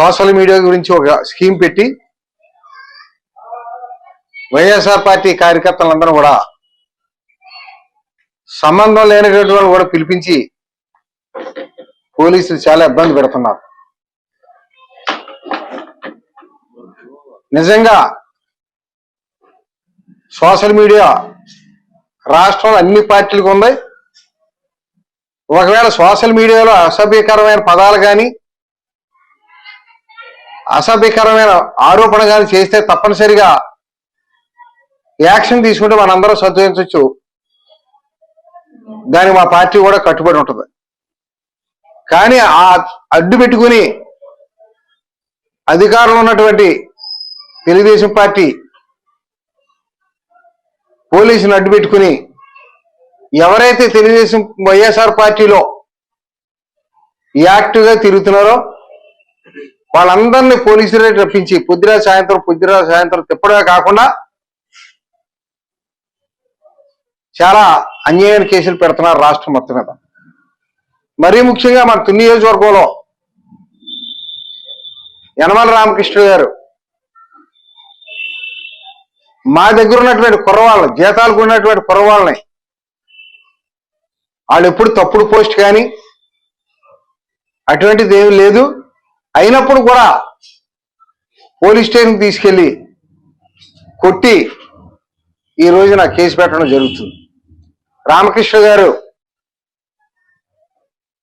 Social media గురించి ఒక scheme పెట్టి వైఎస్ఆర్ పార్టీ కార్యకర్తలందరూ కూడా సంబంధం లేనటువంటి వాళ్ళు కూడా పిలిపించి పోలీసులు చాలా ఇబ్బంది పెడుతున్నారు. నిజంగా సోషల్ మీడియా రాష్ట్రంలో అన్ని పార్టీలకు ఉంది. ఒకవేళ సోషల్ మీడియాలో అసభ్యకరమైన పదాలు కానీ అసభ్యకరమైన ఆరోపణ కానీ చేస్తే తప్పనిసరిగా యాక్షన్ తీసుకుంటే మనందరం సంతోషించవచ్చు. దానికి మా పార్టీ కూడా కట్టుబడి ఉంటుంది. కానీ ఆ అడ్డు పెట్టుకుని అధికారంలో ఉన్నటువంటి తెలుగుదేశం పార్టీ పోలీసుని అడ్డు పెట్టుకుని ఎవరైతే తెలుగుదేశం వైఎస్ఆర్ పార్టీలో యాక్టివ్గా తిరుగుతున్నారో వాళ్ళందరినీ పోలీసులే రప్పించి పొద్దున సాయంత్రం పొద్దున సాయంత్రం తిప్పడమే కాకుండా చాలా అన్యాయమైన కేసులు పెడుతున్నారు రాష్ట్రం మొత్తం మీద. మరీ ముఖ్యంగా మన తుని నియోజకవర్గంలో యనమల రామకృష్ణ గారు మా దగ్గర ఉన్నటువంటి కుర్రవాళ్ళని జీతాలకు ఉన్నటువంటి కుర్రవాళ్ళని వాళ్ళు ఎప్పుడు తప్పుడు పోస్ట్ కానీ అటువంటిది ఏమి లేదు. అయినప్పుడు కూడా పోలీస్ స్టేషన్ తీసుకెళ్ళి కొట్టి ఈ రోజున కేసు పెట్టడం జరుగుతుంది. రామకృష్ణ గారు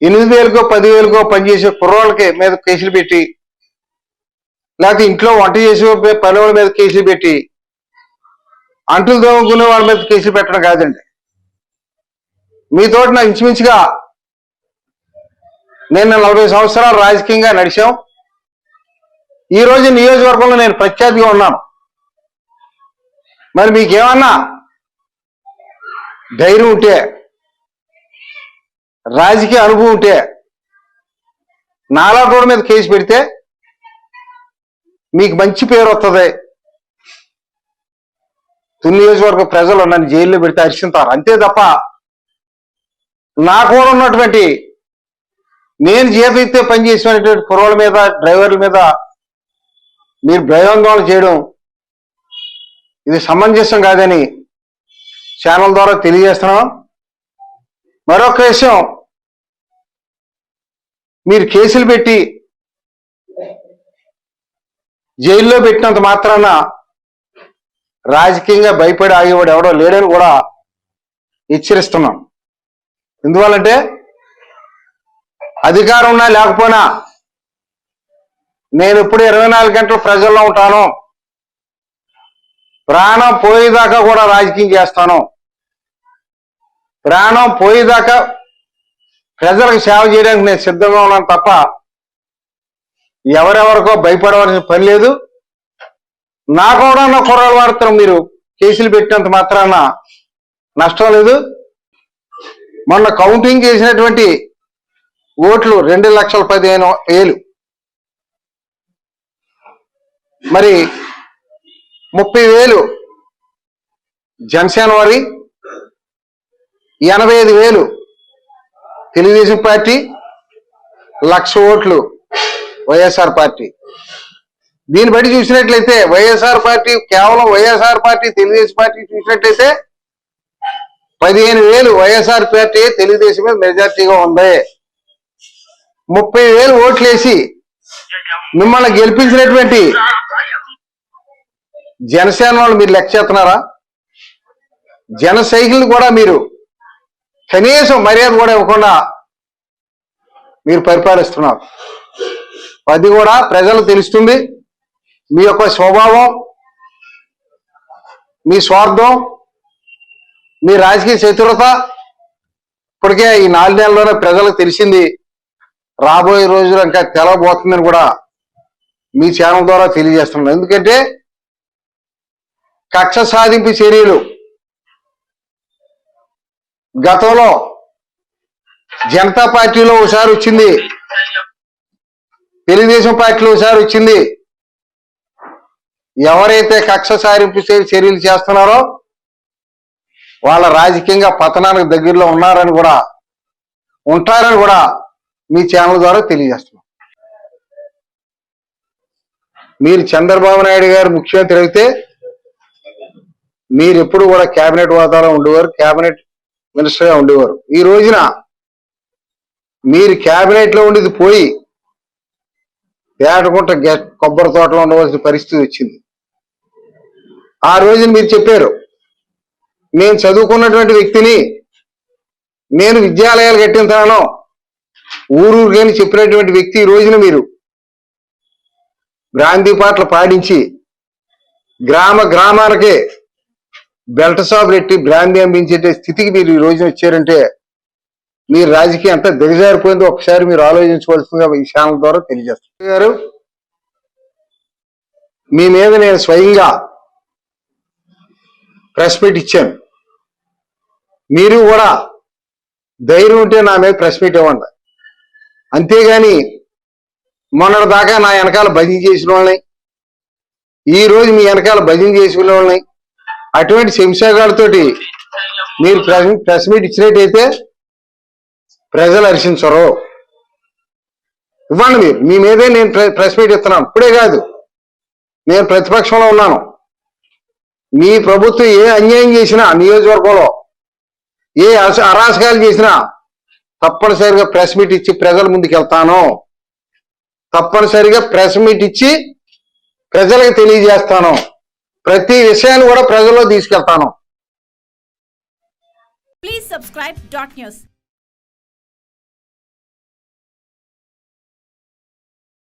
ఎనిమిది వేలకో పదివేలకో పనిచేసే కుర్రోళ్ళకి మీద కేసులు పెట్టి లేకపోతే ఇంట్లో వంట చేసే పనివాళ్ళ మీద కేసులు పెట్టి అంటులు దోముకునే వాళ్ళ మీద కేసులు పెట్టడం కాదండి. మీతోటి నా ఇంచుమించుగా నేను నలభై సంవత్సరాలు రాజకీయంగా నడిచాం. ఈ రోజు నియోజకవర్గంలో నేను ప్రఖ్యాతిగా ఉన్నాను. మరి మీకేమన్నా ధైర్యం ఉంటే రాజకీయ అనుభవం ఉంటే నాలా రోడ్డు మీద కేసు పెడితే మీకు మంచి పేరు వస్తుంది తుని నియోజకవర్గ ప్రజలు నన్ను జైల్లో పెడితే హర్షింతారు అంతే తప్ప నా కూడా ఉన్నటువంటి నేను జీతయితే పనిచేసినటువంటి కుర్రోల మీద డ్రైవర్ల మీద మీరు భయాందోళన చేయడం ఇది సమంజసం కాదని ఛానల్ ద్వారా తెలియజేస్తున్నాం. మరొక విషయం మీరు కేసులు పెట్టి జైల్లో పెట్టినంత మాత్రాన రాజకీయంగా భయపడి ఆగేవాడు ఎవడో లేడని కూడా హెచ్చరిస్తున్నాం. ఎందువల్లంటే అధికారం ఉన్నా లేకపోయినా నేను ఇప్పుడు ఇరవై నాలుగు గంటలు ప్రజల్లో ఉంటాను. ప్రాణం పోయేదాకా కూడా రాజకీయం చేస్తాను. ప్రాణం పోయేదాకా ప్రజలకు సేవ చేయడానికి నేను సిద్ధంగా ఉన్నాను తప్ప ఎవరెవరికో భయపడవలసిన పని లేదు. నా కూడా ఉన్న కుర్రాలు వాడుతాం మీరు. కేసులు పెట్టినంత మాత్రాన నష్టం లేదు. మొన్న కౌంటింగ్ చేసినటువంటి ఓట్లు రెండు లక్షల పదిహేను వేలు మరి ముప్పై వేలు జనసేన వారి ఎనభై ఐదు వేలు తెలుగుదేశం పార్టీ లక్ష ఓట్లు వైఎస్ఆర్ పార్టీ. దీన్ని బట్టి చూసినట్లయితే వైఎస్ఆర్ పార్టీ కేవలం వైఎస్ఆర్ పార్టీ తెలుగుదేశం పార్టీ చూసినట్లయితే పదిహేను వేలు వైఎస్ఆర్ పార్టీ తెలుగుదేశం మీద మెజార్టీగా ఉంది. ముప్పై వేలు ఓట్లేసి మిమ్మల్ని గెలిపించినటువంటి జనసేన వాళ్ళు మీరు లెక్క చేస్తున్నారా? జన సైకిల్ కూడా మీరు కనీసం మర్యాద కూడా ఇవ్వకుండా మీరు పరిపాలిస్తున్నారు. అది కూడా ప్రజలు తెలుస్తుంది. మీ యొక్క స్వభావం మీ స్వార్థం మీ రాజకీయ చతురత ఇప్పటికే ఈ నాలుగు నెలల్లోనే ప్రజలకు తెలిసింది రాబోయే రోజులు ఇంకా తెలవబోతుందని కూడా మీ ఛానల్ ద్వారా తెలియజేస్తున్నాను. ఎందుకంటే కక్ష సాధింపు చర్యలు గతంలో జనతా పార్టీలో ఒకసారి వచ్చింది. తెలుగుదేశం పార్టీలో ఒకసారి వచ్చింది. ఎవరైతే కక్ష సారింపు చర్యలు చేస్తున్నారో వాళ్ళ రాజకీయంగా పతనానికి దగ్గరలో ఉన్నారని కూడా ఉంటారని కూడా మీ ఛానల్ ద్వారా తెలియజేస్తున్నాం. మీరు చంద్రబాబు నాయుడు గారు ముఖ్యమంత్రి అయితే మీరు ఎప్పుడు కూడా కేబినెట్ వాతావరణం ఉండేవారు కేబినెట్ మినిస్టర్గా ఉండేవారు. ఈ రోజున మీరు కేబినెట్లో ఉండేది పోయి ఏటకుంట గె- కొబ్బరి తోటలో ఉండవలసిన పరిస్థితి వచ్చింది. ఆ రోజున మీరు చెప్పారు నేను చదువుకున్నటువంటి వ్యక్తిని నేను విద్యాలయాలు కట్టించాను ఊరూరికని చెప్పినటువంటి వ్యక్తి ఈ రోజున మీరు గాంధీ పాటలు పాడించి గ్రామ గ్రామాలకే బెల్ట్ షాప్ పెట్టి బ్రాందీ అందించే స్థితికి మీరు ఈ రోజున వచ్చారంటే మీ రాజకీయం అంతా దిగజారిపోయిందో. ఒకసారి మీరు ఆలోచించుకోవాల్సిందిగా ఈ ఛానల్ ద్వారా తెలియజేస్తారు గారు మీ మీద నేను స్వయంగా ప్రెస్ మీట్ ఇచ్చాను. మీరు కూడా ధైర్యం ఉంటే నా మీద ప్రెస్ మీట్ ఇవ్వండి. అంతేగాని మొన్నటి దాకా నా వెనకాల భజన చేసిన వాళ్ళని ఈ రోజు మీ వెనకాల భజన చేసిన వాళ్ళని అటువంటి శంషాగాడితోటి మీరు ప్రెస్- ప్రెస్ మీట్ ఇచ్చినట్టయితే ప్రజలు హర్షించరు. ఇవ్వండి మీరు. మీ మీదే నేను ప్రెస్ మీట్ ఇస్తున్నాను. ఇప్పుడే కాదు. నేను ప్రతిపక్షంలో ఉన్నాను. మీ ప్రభుత్వం ఏ అన్యాయం చేసినా నియోజకవర్గంలో ఏ అస- చేసినా తప్పనిసరిగా ప్రెస్ మీట్ ఇచ్చి ప్రజల ముందుకు వెళ్తాను. తప్పనిసరిగా ప్రెస్ మీట్ ఇచ్చి ప్రజలకు తెలియజేస్తాను. ప్రతి విషయాన్ని కూడా ప్రజల్లో తీసుకెళ్తాను. Please subscribe dot news